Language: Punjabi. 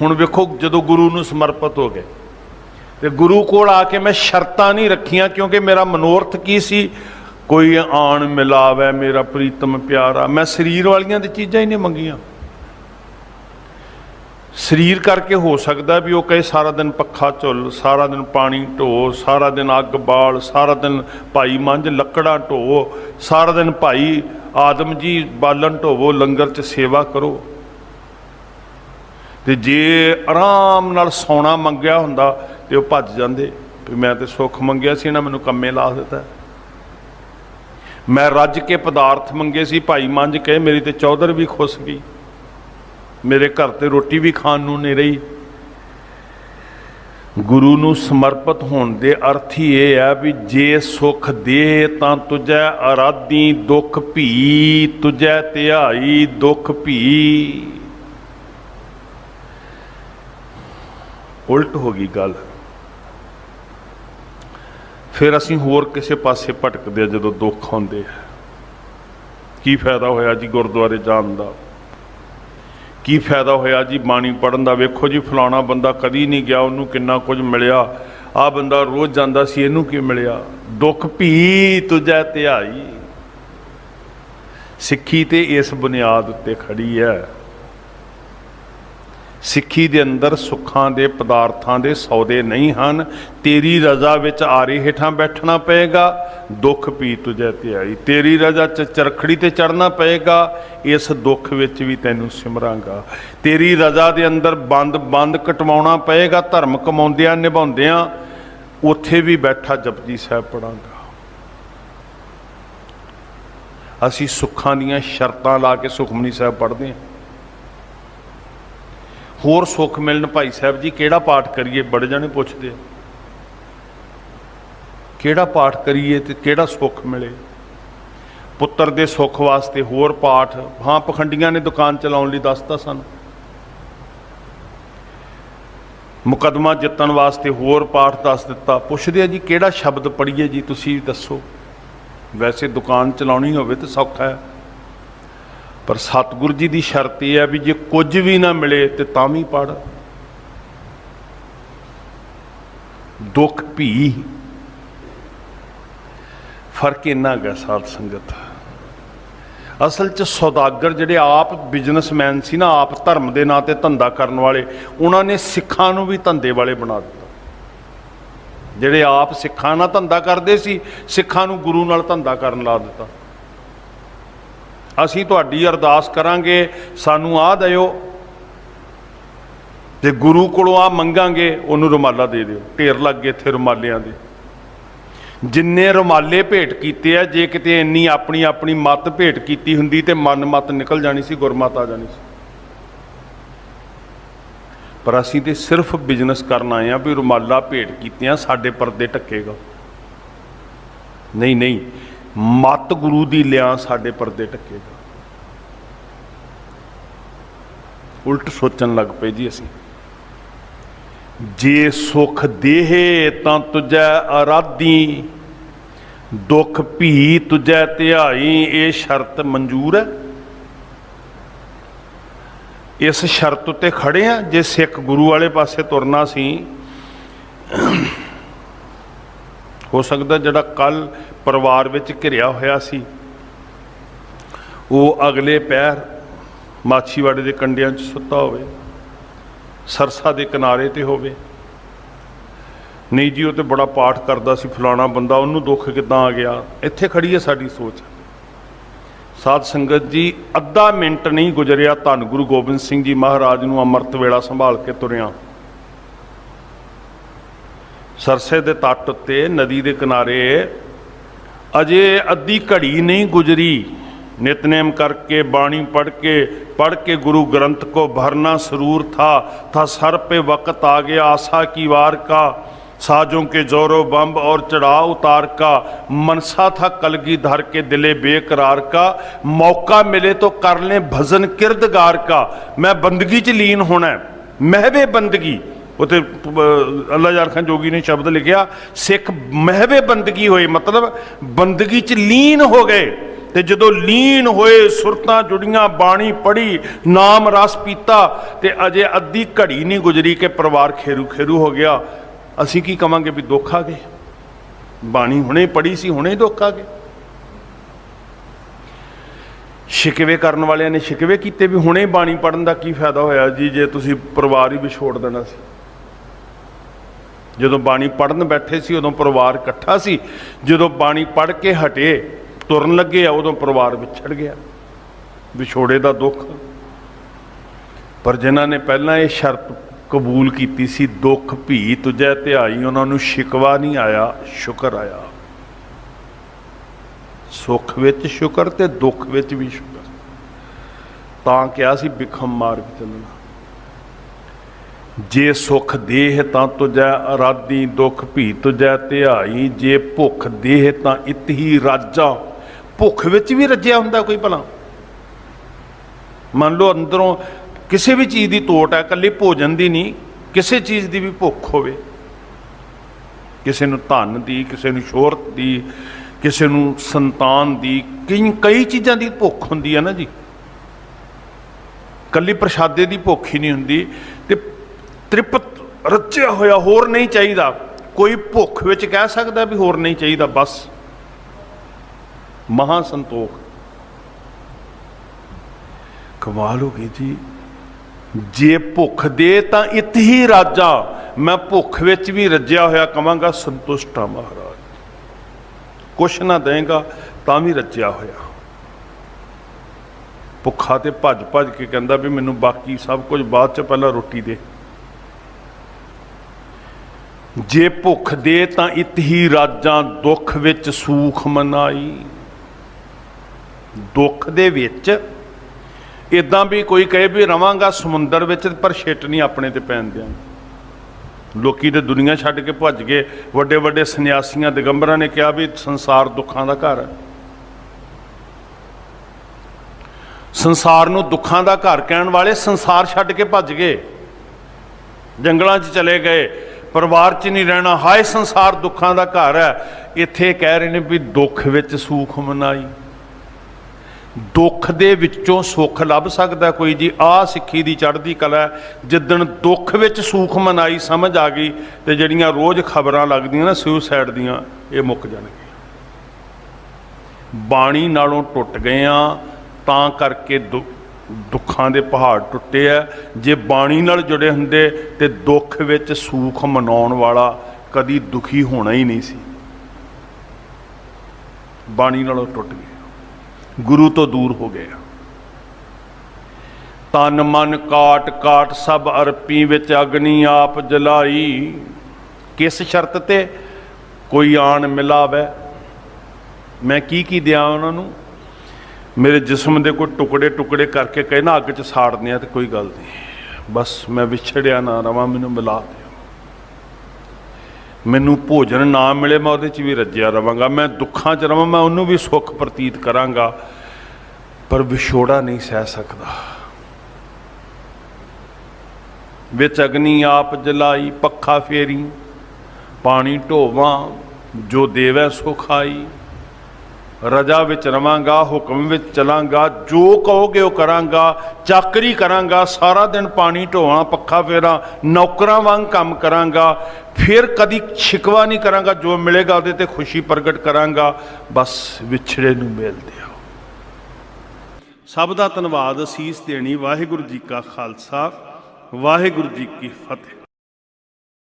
ਹੁਣ ਵੇਖੋ ਜਦੋਂ ਗੁਰੂ ਨੂੰ ਸਮਰਪਿਤ ਹੋ ਗਏ। ਤੇ ਗੁਰੂ ਕੋਲ ਆ ਕੇ ਮੈਂ ਸ਼ਰਤਾਂ ਨਹੀਂ ਰੱਖੀਆਂ ਕਿਉਂਕਿ ਮੇਰਾ ਮਨੋਰਥ ਕੀ ਸੀ? ਕੋਈ ਆਣ ਮਿਲਾਵੇ, ਮੇਰਾ ਪ੍ਰੀਤਮ ਪਿਆਰਾ। ਮੈਂ ਸਰੀਰ ਵਾਲੀਆਂ ਦੀ ਚੀਜ਼ਾਂ ਹੀ ਨਹੀਂ ਮੰਗੀਆਂ। ਸਰੀਰ ਕਰਕੇ ਹੋ ਸਕਦਾ ਵੀ ਉਹ ਕਹੇ, ਸਾਰਾ ਦਿਨ ਪੱਖਾ ਝੁੱਲ, ਸਾਰਾ ਦਿਨ ਪਾਣੀ ਢੋ, ਸਾਰਾ ਦਿਨ ਅੱਗ ਬਾਲ, ਸਾਰਾ ਦਿਨ ਭਾਈ ਮੰਝ ਲੱਕੜਾਂ ਢੋ, ਸਾਰਾ ਦਿਨ ਭਾਈ ਆਦਮ ਜੀ ਬਾਲਣ ਢੋਵੋ, ਲੰਗਰ 'ਚ ਸੇਵਾ ਕਰੋ। ਤੇ ਜੇ ਆਰਾਮ ਨਾਲ ਸੌਣਾ ਮੰਗਿਆ ਹੁੰਦਾ ਤੇ ਉਹ ਭੱਜ ਜਾਂਦੇ। ਵੀ ਮੈਂ ਤੇ ਸੁੱਖ ਮੰਗਿਆ ਸੀ, ਇਹਨਾਂ ਮੈਨੂੰ ਕੰਮੇ ਲਾ ਦਿੱਤਾ। ਮੈਂ ਰੱਜ ਕੇ ਪਦਾਰਥ ਮੰਗੇ ਸੀ, ਭਾਈ ਮੰਜ ਕਹੇ, ਮੇਰੀ ਤੇ ਚੌਧਰ ਵੀ ਖੁੱਸ ਗਈ। ਮੇਰੇ ਘਰ ਤੇ ਰੋਟੀ ਵੀ ਖਾਣ ਨੂੰ ਨਹੀਂ ਰਹੀ। ਗੁਰੂ ਨੂੰ ਸਮਰਪਿਤ ਹੋਣ ਦੇ ਅਰਥ ਹੀ ਇਹ ਹੈ ਵੀ ਜੇ ਸੁਖ ਦੇ ਤਾਂ ਤੁਝੈ ਅਰਾਧੀ ਦੁੱਖ ਭੀ ਤੁਝੈ ਧਿਆਈ, ਦੁੱਖ ਭੀ। ਉਲਟ ਹੋ ਗਈ ਗੱਲ। ਫਿਰ ਅਸੀਂ ਹੋਰ ਕਿਸੇ ਪਾਸੇ ਭਟਕਦੇ ਆ ਜਦੋਂ ਦੁੱਖ ਆਉਂਦੇ ਆ। ਕੀ ਫਾਇਦਾ ਹੋਇਆ ਜੀ ਗੁਰਦੁਆਰੇ ਜਾਣ ਦਾ? ਕੀ ਫਾਇਦਾ ਹੋਇਆ ਜੀ ਬਾਣੀ ਪੜਨ ਦਾ? ਵੇਖੋ ਜੀ, ਫਲਾਣਾ ਬੰਦਾ ਕਦੀ ਨਹੀਂ ਗਿਆ, ਉਹਨੂੰ ਕਿੰਨਾ ਕੁਝ ਮਿਲਿਆ। ਆ ਬੰਦਾ ਰੋਜ਼ ਜਾਂਦਾ ਸੀ, ਇਹਨੂੰ ਕੀ ਮਿਲਿਆ? ਦੁੱਖ ਭੀ ਤੁਝੈ ਧਿਆਈ। ਸਿੱਖੀ ਤੇ ਇਸ ਬੁਨਿਆਦ ਉੱਤੇ ਖੜੀ ਹੈ। ਸਿੱਖੀ ਦੇ ਅੰਦਰ ਸੁੱਖਾਂ ਦੇ, ਪਦਾਰਥਾਂ ਦੇ ਸੌਦੇ ਨਹੀਂ ਹਨ। ਤੇਰੀ ਰਜ਼ਾ ਵਿੱਚ ਆਰੇ ਹੇਠਾਂ ਬੈਠਣਾ ਪਏਗਾ। ਦੁੱਖ ਪੀ ਤੁਝੇ ਆਈ। ਤੇਰੀ ਰਜ਼ਾ ਚ ਚਰਖੜੀ ਤੇ ਚੜਨਾ ਪਏਗਾ। ਇਸ ਦੁੱਖ ਵਿੱਚ ਵੀ ਤੈਨੂੰ ਸਿਮਰਾਂਗਾ। ਤੇਰੀ ਰਜ਼ਾ ਦੇ ਅੰਦਰ ਬੰਦ ਬੰਦ ਕਟਵਾਉਣਾ ਪਏਗਾ। ਧਰਮ ਕਮਾਉਂਦਿਆਂ, ਨਿਭਾਉਂਦਿਆਂ ਉੱਥੇ ਵੀ ਬੈਠਾ ਜਪਜੀ ਸਾਹਿਬ ਪੜਾਂਗਾ ਅਸੀਂ ਸੁੱਖਾਂ ਦੀਆਂ ਸ਼ਰਤਾਂ ਲਾ ਕੇ ਸੁਖਮਨੀ ਸਾਹਿਬ ਪੜ੍ਹਦੇ ਹਾਂ। ਹੋਰ ਸੁੱਖ ਮਿਲਣ ਭਾਈ ਸਾਹਿਬ ਜੀ, ਕਿਹੜਾ ਪਾਠ ਕਰੀਏ? ਬੜੇ ਜਾਣੇ ਪੁੱਛਦੇ ਆ। ਕਿਹੜਾ ਪਾਠ ਕਰੀਏ ਤੇ ਕਿਹੜਾ ਸੁੱਖ ਮਿਲੇ? ਪੁੱਤਰ ਦੇ ਸੁੱਖ ਵਾਸਤੇ ਹੋਰ ਪਾਠ। ਹਾਂ, ਪਖੰਡੀਆਂ ਨੇ ਦੁਕਾਨ ਚਲਾਉਣ ਲਈ ਦੱਸਤਾ ਸਾਨੂੰ। ਮੁਕਦਮਾ ਜਿੱਤਣ ਵਾਸਤੇ ਹੋਰ ਪਾਠ ਦੱਸ ਦਿੱਤਾ। ਪੁੱਛਦੇ ਆ ਜੀ, ਕਿਹੜਾ ਸ਼ਬਦ ਪੜ੍ਹੀਏ ਜੀ, ਤੁਸੀਂ ਦੱਸੋ। ਵੈਸੇ ਦੁਕਾਨ ਚਲਾਉਣੀ ਹੋਵੇ ਤਾਂ ਸੌਖਾ ਹੈ। ਪਰ ਸਤਿਗੁਰੂ ਜੀ ਦੀ ਸ਼ਰਤ ਇਹ ਹੈ ਵੀ ਜੇ ਕੁਝ ਵੀ ਨਾ ਮਿਲੇ ਤੇ ਤਾਂ ਵੀ ਪੜ। ਦੁੱਖ ਭੀ ਫ਼ਰਕ ਇੰਨਾ ਹੈਗਾ ਸਾਧ ਸੰਗਤ। ਅਸਲ ਚ ਸੌਦਾਗਰ ਜਿਹੜੇ ਆਪ ਬਿਜ਼ਨਸਮੈਨ ਸੀ ਨਾ, ਆਪ ਧਰਮ ਦੇ ਨਾਂ ਤੇ ਧੰਦਾ ਕਰਨ ਵਾਲੇ, ਉਹਨਾਂ ਨੇ ਸਿੱਖਾਂ ਨੂੰ ਵੀ ਧੰਦੇ ਵਾਲੇ ਬਣਾ ਦਿੱਤਾ। ਜਿਹੜੇ ਆਪ ਸਿੱਖਾਂ ਨਾਲ ਧੰਦਾ ਕਰਦੇ ਸੀ, ਸਿੱਖਾਂ ਨੂੰ ਗੁਰੂ ਨਾਲ ਧੰਦਾ ਕਰਨ ਲਾ ਦਿੱਤਾ। ਅਸੀਂ ਤੁਹਾਡੀ ਅਰਦਾਸ ਕਰਾਂਗੇ, ਸਾਨੂੰ ਆ ਦਿਓ। ਜੇ ਗੁਰੂ ਕੋਲੋਂ ਆ ਮੰਗਾਂਗੇ, ਉਹਨੂੰ ਰੁਮਾਲਾ ਦੇ ਦਿਓ। ਢੇਰ ਲੱਗ ਗਏ ਇੱਥੇ ਰੁਮਾਲਿਆਂ ਦੇ। ਜਿੰਨੇ ਰੁਮਾਲੇ ਭੇਟ ਕੀਤੇ ਆ, ਜੇ ਕਿਤੇ ਇੰਨੀ ਆਪਣੀ ਆਪਣੀ ਮਤ ਭੇਟ ਕੀਤੀ ਹੁੰਦੀ ਤੇ ਮਨ ਮਤ ਨਿਕਲ ਜਾਣੀ ਸੀ, ਗੁਰਮਤ ਆ ਜਾਣੀ ਸੀ। ਪਰ ਅਸੀਂ ਤੇ ਸਿਰਫ ਬਿਜ਼ਨਸ ਕਰਨ ਆਏ ਆ ਵੀ ਰੁਮਾਲਾ ਭੇਟ ਕੀਤੇ ਆ ਸਾਡੇ ਪਰਦੇ ਟੱਕੇਗਾ ਨਹੀਂ ਨਹੀਂ ਮਤ ਗੁਰੂ ਦੀ ਲਿਆ ਸਾਡੇ ਪਰਦੇ ਟੱਕੇਗਾ ਉਲਟ ਸੋਚਣ ਲੱਗ ਪਏ ਜੀ ਅਸੀਂ। ਜੇ ਸੁਖ ਦੇਹੇ ਤਾਂ ਤੁਝੈ ਅਰਾਧੀ ਦੁੱਖ ਭੀ ਤੁਝੈ ਧਿਆਈ, ਇਹ ਸ਼ਰਤ ਮਨਜ਼ੂਰ ਹੈ। ਇਸ ਸ਼ਰਤ ਉੱਤੇ ਖੜੇ ਆ ਜੇ ਸਿੱਖ ਗੁਰੂ ਵਾਲੇ ਪਾਸੇ ਤੁਰਨਾ ਸੀ ਹੋ ਸਕਦਾ ਜਿਹੜਾ ਕੱਲ ਪਰਿਵਾਰ ਵਿੱਚ ਘਿਰਿਆ ਹੋਇਆ ਸੀ। ਉਹ ਅਗਲੇ ਪੈਰ ਮਾਛੀਵਾੜੇ ਦੇ ਕੰਡਿਆਂ 'ਚ ਸੁੱਤਾ ਹੋਵੇ, ਸਰਸਾ ਦੇ ਕਿਨਾਰੇ ਤੇ ਹੋਵੇ। ਨਹੀਂ ਜੀ, ਉਹ ਤੇ ਬੜਾ ਪਾਠ ਕਰਦਾ ਸੀ, ਫਲਾਣਾ ਬੰਦਾ, ਉਹਨੂੰ ਦੁੱਖ ਕਿਦਾਂ ਆ ਗਿਆ? ਇੱਥੇ ਖੜੀ ਹੈ ਸਾਡੀ ਸੋਚ। ਸਾਧ ਸੰਗਤ ਜੀ, ਅੱਧਾ ਮਿੰਟ ਨਹੀਂ ਗੁਜ਼ਰਿਆ, ਧੰਨ ਗੁਰੂ ਗੋਬਿੰਦ ਸਿੰਘ ਜੀ ਮਹਾਰਾਜ ਨੂੰ ਅੰਮ੍ਰਿਤ ਵੇਲਾ ਸੰਭਾਲ ਕੇ ਤੁਰਿਆ। ਸਰਸੇ ਦੇ ਤੱਟ ਉੱਤੇ ਨਦੀ ਦੇ ਕਿਨਾਰੇ ਅਜੇ ਅੱਧੀ ਘੜੀ ਨਹੀਂ ਗੁਜ਼ਰੀ ਨਿਤਨੇਮ करके बाणी पढ़ के पढ़ के गुरु ग्रंथ को भरना सरूर था था सर पे वक्त आ गया आशा की वार का साजों के जोरो बम्ब और चढ़ाव उतार का मनसा था कलगी धर के दिले बेकरार का मौका मिले तो कर लें भजन किरदगार का मैं बंदगी च लीन होना है महवे बंदगी ਉਤੇ ਅੱਲਾ ਯਾਰ ਖਾਨ ਜੋਗੀ ਨੇ ਸ਼ਬਦ ਲਿਖਿਆ, ਸਿੱਖ ਮਹਿਵੇ ਬੰਦਗੀ ਹੋਏ ਮਤਲਬ ਬੰਦਗੀ ਚ ਲੀਨ ਹੋ ਗਏ। ਤੇ ਜਦੋਂ ਲੀਨ ਹੋਏ, ਸੁਰਤਾਂ ਜੁੜੀਆਂ, ਬਾਣੀ ਪੜੀ ਨਾਮ ਰਸ ਪੀਤਾ, ਤੇ ਅਜੇ ਅੱਧੀ ਘੜੀ ਨਹੀਂ ਗੁਜ਼ਰੀ ਕਿ ਪਰਿਵਾਰ ਖੇਰੂ ਖੇਰੂ ਹੋ ਗਿਆ। ਅਸੀਂ ਕੀ ਕਵਾਂਗੇ ਵੀ ਦੁੱਖ ਆ ਗਏ? ਬਾਣੀ ਹੁਣੇ ਪੜੀ ਸੀ, ਹੁਣੇ ਦੁੱਖ ਆ ਗਏ। ਸ਼ਿਕਵੇ ਕਰਨ ਵਾਲਿਆਂ ਨੇ ਸ਼ਿਕਵੇ ਕੀਤੇ ਵੀ ਹੁਣੇ ਬਾਣੀ ਪੜਨ ਦਾ ਕੀ ਫਾਇਦਾ ਹੋਇਆ ਜੀ, ਜੇ ਤੁਸੀਂ ਪਰਿਵਾਰ ਹੀ ਵਿਛੋੜ ਦੇਣਾ ਸੀ। ਜਦੋਂ ਬਾਣੀ ਪੜਨ ਬੈਠੇ ਸੀ, ਉਦੋਂ ਪਰਿਵਾਰ ਇਕੱਠਾ ਸੀ। ਜਦੋਂ ਬਾਣੀ ਪੜ ਕੇ ਹਟੇ, ਤੁਰਨ ਲੱਗੇ ਆ, ਉਦੋਂ ਪਰਿਵਾਰ ਵਿਛੜ ਗਿਆ। ਵਿਛੋੜੇ ਦਾ ਦੁੱਖ। ਪਰ ਜਿਨ੍ਹਾਂ ਨੇ ਪਹਿਲਾਂ ਇਹ ਸ਼ਰਤ ਕਬੂਲ ਕੀਤੀ ਸੀ, ਦੁੱਖ ਭੀ ਤਜੈ ਤੇ ਆਈ ਉਹਨਾਂ ਨੂੰ ਸ਼ਿਕਵਾ ਨਹੀਂ ਆਇਆ, ਸ਼ੁਕਰ ਆਇਆ। ਸੁੱਖ ਵਿੱਚ ਸ਼ੁਕਰ ਤੇ ਦੁੱਖ ਵਿੱਚ ਵੀ ਸ਼ੁਕਰ। ਤਾਂ ਕਿਹਾ ਸੀ, ਬਿਖਮ ਮਾਰਗ ਚੱਲਣਾ ਜੇ ਸੁਖ ਦੇਹ ਤਾਂ ਤੁਜੈ ਅਰਾਦੀ ਦੁਖ ਭੀ ਤੁਜੈ ਧਿਆਈ। ਜੇ ਭੁੱਖ ਦੇਹ ਤਾਂ ਇਤਹੀ ਰਾਜਾ। ਭੁੱਖ ਵਿੱਚ ਵੀ ਰੱਜਿਆ ਹੁੰਦਾ ਕੋਈ ਭਲਾ? ਮੰਨ ਲਓ ਅੰਦਰੋਂ ਕਿਸੇ ਵੀ ਚੀਜ਼ ਦੀ ਤੋਟ ਹੈ, ਇਕੱਲੀ ਭੋਜਨ ਦੀ ਨਹੀਂ, ਕਿਸੇ ਚੀਜ਼ ਦੀ ਵੀ ਭੁੱਖ ਹੋਵੇ। ਕਿਸੇ ਨੂੰ ਧਨ ਦੀ, ਕਿਸੇ ਨੂੰ ਸ਼ੋਹਰਤ ਦੀ, ਕਿਸੇ ਨੂੰ ਸੰਤਾਨ ਦੀ, ਕਈ ਕਈ ਚੀਜ਼ਾਂ ਦੀ ਭੁੱਖ ਹੁੰਦੀ ਹੈ ਨਾ ਜੀ। ਕੱਲੀ ਪ੍ਰਸ਼ਾਦੇ ਦੀ ਭੁੱਖ ਹੀ ਨਹੀਂ ਹੁੰਦੀ ਤੇ ਤ੍ਰਿਪਤ ਰਚਿਆ ਹੋਇਆ ਹੋਰ ਨਹੀਂ ਚਾਹੀਦਾ। ਕੋਈ ਭੁੱਖ ਵਿੱਚ ਕਹਿ ਸਕਦਾ ਵੀ ਹੋਰ ਨਹੀਂ ਚਾਹੀਦਾ, ਬਸ। ਮਹਾ ਸੰਤੋਖ। ਕਮਾਲ ਹੋ ਗਈ ਜੀ। ਜੇ ਭੁੱਖ ਦੇ ਤਾਂ ਇਤ ਹੀ ਰਾਜਾ। ਮੈਂ ਭੁੱਖ ਵਿੱਚ ਵੀ ਰੱਜਿਆ ਹੋਇਆ ਕਵਾਂਗਾ, ਸੰਤੁਸ਼ਟ ਆ ਮਹਾਰਾਜ। ਕੁਛ ਨਾ ਦੇਗਾ, ਤਾਂ ਵੀ ਰੱਜਿਆ ਹੋਇਆ। ਭੁੱਖਾ ਤੇ ਭੱਜ ਭੱਜ ਕੇ ਕਹਿੰਦਾ ਵੀ ਮੈਨੂੰ ਬਾਕੀ ਸਭ ਕੁਝ ਬਾਅਦ ਚ ਪਹਿਲਾਂ ਰੋਟੀ ਦੇ। ਜੇ ਭੁੱਖ ਦੇ ਤਾਂ ਇਤ ਹੀ ਰਾਜਾਂ ਦੁੱਖ ਵਿੱਚ ਸੂਖ ਮਨਾਈ। ਦੁੱਖ ਦੇ ਵਿੱਚ ਇਦਾਂ ਵੀ ਕੋਈ ਕਹੇ ਵੀ ਰਵਾਂਗਾ ਸਮੁੰਦਰ ਵਿੱਚ ਪਰ ਛਿੱਟ ਨਹੀਂ ਆਪਣੇ ਤੇ ਪੈਣ ਦਿਆਂਗੇ। ਲੋਕੀ ਤੇ ਦੁਨੀਆ ਛੱਡ ਕੇ ਭੱਜ ਗਏ। ਵੱਡੇ ਵੱਡੇ ਸੰਨਿਆਸੀਆਂ, ਦਿਗੰਬਰਾਂ ਨੇ ਕਿਹਾ ਵੀ ਸੰਸਾਰ ਦੁੱਖਾਂ ਦਾ ਘਰ ਹੈ। ਸੰਸਾਰ ਨੂੰ ਦੁੱਖਾਂ ਦਾ ਘਰ ਕਹਿਣ ਵਾਲੇ ਸੰਸਾਰ ਛੱਡ ਕੇ ਭੱਜ ਗਏ। ਜੰਗਲਾਂ 'ਚ ਚਲੇ ਗਏ। ਪਰਿਵਾਰ 'ਚ ਨਹੀਂ ਰਹਿਣਾ, ਹਾਏ ਸੰਸਾਰ ਦੁੱਖਾਂ ਦਾ ਘਰ ਹੈ। ਇੱਥੇ ਕਹਿ ਰਹੇ ਨੇ ਵੀ ਦੁੱਖ ਵਿੱਚ ਸੂਖ ਮਨਾਈ। ਦੁੱਖ ਦੇ ਵਿੱਚੋਂ ਸੁੱਖ ਲੱਭ ਸਕਦਾ ਕੋਈ ਜੀ। ਆਹ ਸਿੱਖੀ ਦੀ ਚੜ੍ਹਦੀ ਕਲਾ ਜਿੱਦਣ ਦੁੱਖ ਵਿੱਚ ਸੁੱਖ ਮਨਾਈ ਸਮਝ ਆ ਗਈ ਤੇ ਜਿਹੜੀਆਂ ਰੋਜ਼ ਖਬਰਾਂ ਲੱਗਦੀਆਂ ਨਾ ਸੁਸਾਈਡ ਦੀਆਂ, ਇਹ ਮੁੱਕ ਜਾਣਗੀਆਂ। ਬਾਣੀ ਨਾਲੋਂ ਟੁੱਟ ਗਏ ਆ ਤਾਂ ਕਰਕੇ ਦੁ- ਦੁੱਖਾਂ ਦੇ ਪਹਾੜ ਟੁੱਟੇ ਆ ਜੇ ਬਾਣੀ ਨਾਲ ਜੁੜੇ ਹੁੰਦੇ ਤੇ ਦੁੱਖ ਵਿੱਚ ਸੂਖ ਮਨਾਉਣ ਵਾਲਾ ਕਦੀ ਦੁਖੀ ਹੋਣਾ ਹੀ ਨਹੀਂ ਸੀ। ਬਾਣੀ ਨਾਲੋਂ ਟੁੱਟ ਗਏ ਗੁਰੂ ਤੋਂ ਦੂਰ ਹੋ ਗਏ ਤਨ ਮਨ ਕਾਟ ਕਾਟ ਸਭ ਅਰਪੀ ਵਿੱਚ ਅਗਨੀ ਆਪ ਜਲਾਈ। ਕਿਸ ਸ਼ਰਤ ਤੇ ਕੋਈ ਆਣ ਮਿਲਾਵੇ? ਮੈਂ ਕੀ ਕੀ ਦਿਆਂ ਉਹਨਾਂ ਨੂੰ? ਮੇਰੇ ਜਿਸਮ ਦੇ ਕੋਈ ਟੁਕੜੇ ਟੁਕੜੇ ਕਰਕੇ ਕਹੇ ਅੱਗ 'ਚ ਸਾੜਦੇ ਆ ਤੇ ਕੋਈ ਗੱਲ ਨਹੀਂ। ਬਸ ਮੈਂ ਵਿਛੜਿਆ ਨਾ ਰਵਾਂ, ਮੈਨੂੰ ਮਿਲਾ ਦਿਓ। ਮੈਨੂੰ ਭੋਜਨ ਨਾ ਮਿਲੇ, ਮੈਂ ਉਹਦੇ 'ਚ ਵੀ ਰੱਜਿਆ ਰਵਾਂਗਾ। ਮੈਂ ਦੁੱਖਾਂ 'ਚ ਰਵਾਂ, ਮੈਂ ਉਹਨੂੰ ਵੀ ਸੁੱਖ ਪ੍ਰਤੀਤ ਕਰਾਂਗਾ। ਪਰ ਵਿਛੋੜਾ ਨਹੀਂ ਸਹਿ ਸਕਦਾ। ਵਿੱਚ ਅਗਨੀ ਆਪ ਜਲਾਈ, ਪੱਖਾ ਫੇਰੀ, ਪਾਣੀ ਢੋਵਾਂ, ਜੋ ਦੇਵੈ ਸੋ ਖਾਈ। ਰਜਾ ਵਿੱਚ ਰਵਾਂਗਾ, ਹੁਕਮ ਵਿੱਚ ਚਲਾਂਗਾ, ਜੋ ਕਹੋਗੇ ਉਹ ਕਰਾਂਗਾ, ਚਾਕਰੀ ਕਰਾਂਗਾ, ਸਾਰਾ ਦਿਨ ਪਾਣੀ ਢੋਵਾਂ, ਪੱਖਾ ਫੇਰਾਂ, ਨੌਕਰਾਂ ਵਾਂਗ ਕੰਮ ਕਰਾਂਗਾ, ਫਿਰ ਕਦੀ ਛਿਕਵਾ ਨਹੀਂ ਕਰਾਂਗਾ, ਜੋ ਮਿਲੇਗਾ ਉਹਦੇ ਤੇ ਖੁਸ਼ੀ ਪ੍ਰਗਟ ਕਰਾਂਗਾ, ਬਸ ਵਿਛੜੇ ਨੂੰ ਮਿਲਦੇ ਆ ਸਭ ਦਾ ਧੰਨਵਾਦ ਅਸੀਸ ਦੇਣੀ, ਵਾਹਿਗੁਰੂ ਜੀ ਕਾ ਖਾਲਸਾ, ਵਾਹਿਗੁਰੂ ਜੀ ਕੀ ਫਤਿਹ।